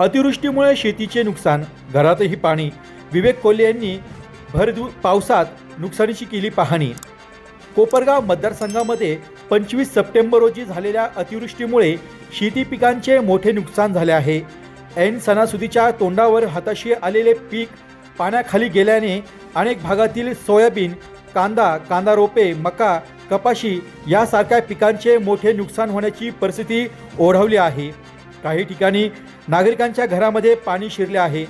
अतिवृष्टीमुळे शेतीचे नुकसान घरातही पाणी. विवेक कोल्हे यांनी भरदू पावसात नुकसानीची केली पाहणी. कोपरगाव मतदारसंघामध्ये पंचवीस सप्टेंबर रोजी झालेल्या अतिवृष्टीमुळे शेती पिकांचे मोठे नुकसान झाले आहे. ऐन सणासुदीच्या तोंडावर हाताशी आलेले पीक पाण्याखाली गेल्याने अनेक भागातील सोयाबीन कांदा कांदा रोपे मका कपाशी यासारख्या पिकांचे मोठे नुकसान होण्याची परिस्थिती ओढवली आहे. काही ठिकाणी नागरिकांच्या घरामध्ये पाणी शिरले आहे.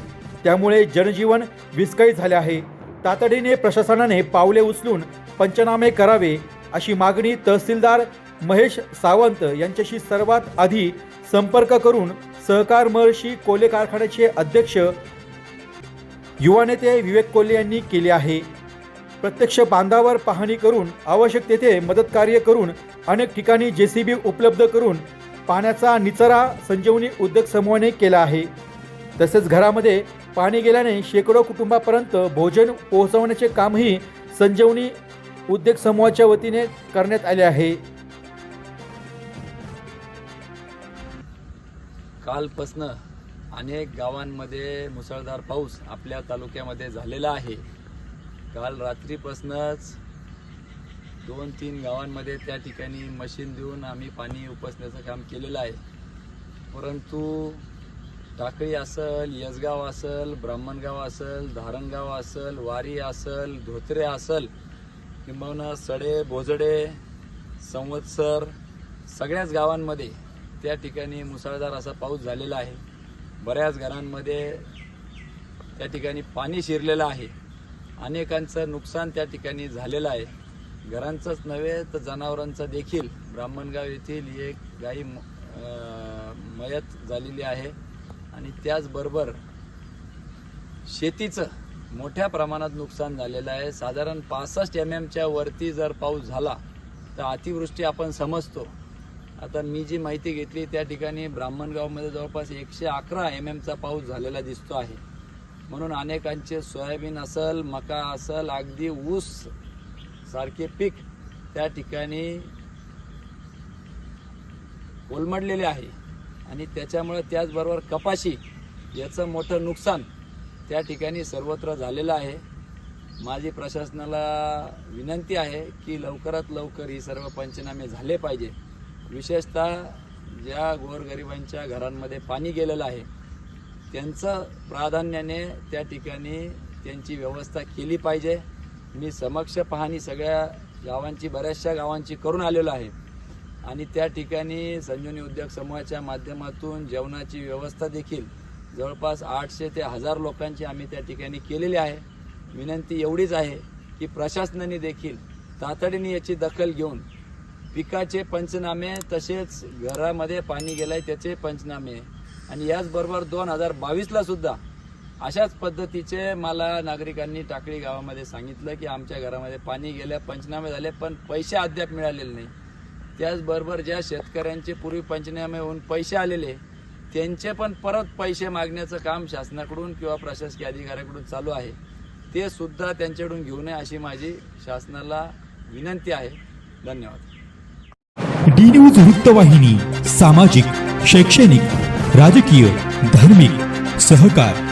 त्यामुळे जनजीवन विस्कळीत झाले आहे. तातडीने प्रशासनाने पावले उचलून पंचनामे करावे अशी मागणी तहसीलदार महेश सावंत यांच्याशी सर्वात आधी संपर्क करून सहकार महर्षी कोले कारखान्याचे अध्यक्ष युवा नेते विवेक कोल्हे यांनी केले आहे. प्रत्यक्ष बांधावर पाहणी करून आवश्यक तेथे मदत कार्य करून अनेक ठिकाणी जे सी बी उपलब्ध करून पाण्याचा निचरा संजीवनी उद्योग समूहाने केला आहे. तसेच घरामध्ये पाणी गेल्याने शेकडो कुटुंबापर्यंत भोजन पोहोचवण्याचे कामही संजीवनी उद्योग समूहाच्या वतीने करण्यात आले आहे. कालपासनं अनेक गावांमध्ये मुसळधार पाऊस आपल्या तालुक्यामध्ये झालेला आहे. काल रात्रीपासूनच दोन तीन गावांमध्ये त्या ठिकाणी मशीन देऊन आम्ही पाणी उपसण्याचं काम केलेलं आहे. परंतु टाकळी असल यसगाव असल ब्राह्मणगाव असल धारणगाव असल वारी असल धोत्रे असल किंबहुना सडे भोजडे संवत्सर सगळ्याच गावांमध्ये त्या ठिकाणी मुसळधार असा पाऊस झालेला आहे. बऱ्याच घरांमध्ये त्या ठिकाणी पाणी शिरलेलं आहे. अनेकांचं नुकसान त्या ठिकाणी झालेलं आहे. घरांचंच नव्हे तर जनावरांचं देखील. ब्राह्मणगाव येथील एक गाई म- मयत झालेली आहे. आणि त्याचबरोबर शेतीचं मोठ्या प्रमाणात नुकसान झालेलं आहे. साधारण पासष्ट एम एमच्या वरती जर पाऊस झाला तर अतिवृष्टी आपण समजतो. आता मी जी माहिती घेतली त्या ठिकाणी ब्राह्मणगावमध्ये जवळपास एकशे अकरा एम एमचा पाऊस झालेला दिसतो आहे. म्हणून अनेकांचे सोयाबीन असल मका असल अगदी ऊस सारखे पीक त्या ठिकाणी कोलमडलेले आहे. आणि त्याच्यामुळे त्याचबरोबर कपाशी याचं मोठं नुकसान त्या ठिकाणी सर्वत्र झालेलं आहे. माझी प्रशासनाला विनंती आहे की लवकरात लवकर ही सर्व पंचनामे झाले पाहिजे. विशेषतः ज्या गोरगरिबांच्या घरांमध्ये पाणी गेलेलं आहे त्यांचं प्राधान्याने त्या ठिकाणी त्यांची व्यवस्था केली पाहिजे. मी समक्ष पाहणी सगळ्या गावांची बऱ्याचशा गावांची करून आलेलो आहे. आणि त्या ठिकाणी संजीवनी उद्योग समूहाच्या माध्यमातून जेवणाची व्यवस्था देखील जवळपास आठशे ते हजार लोकांची आम्ही त्या ठिकाणी केलेली आहे. विनंती एवढीच आहे की प्रशासनाने देखील तातडीने याची दखल घेऊन पिकाचे पंचनामे तसेच घरामध्ये पाणी गेलंय त्याचे पंचनामे. आणि याचबरोबर दोन हजार बावीसला सुद्धा अशाच पद्धतीचे मला नागरिकांनी टाकळी गावामध्ये सांगितलं की आमच्या घरामध्ये पाणी गेलं पंचनामे झाले पण पैसे अद्याप मिळालेले नाही. त्याचबरोबर ज्या शेतकऱ्यांचे पूर्वी पंचनामे होऊन पैसे आलेले त्यांचे पण परत पैसे मागण्याचं काम शासनाकडून किंवा प्रशासकीय अधिकाऱ्याकडून चालू आहे. ते सुद्धा त्यांच्याकडून घेऊ नये अशी माझी शासनाला विनंती आहे. धन्यवाद. डी न्यूज वृत्तवाहिनी सामाजिक शैक्षणिक राजकीय धार्मिक सहकार.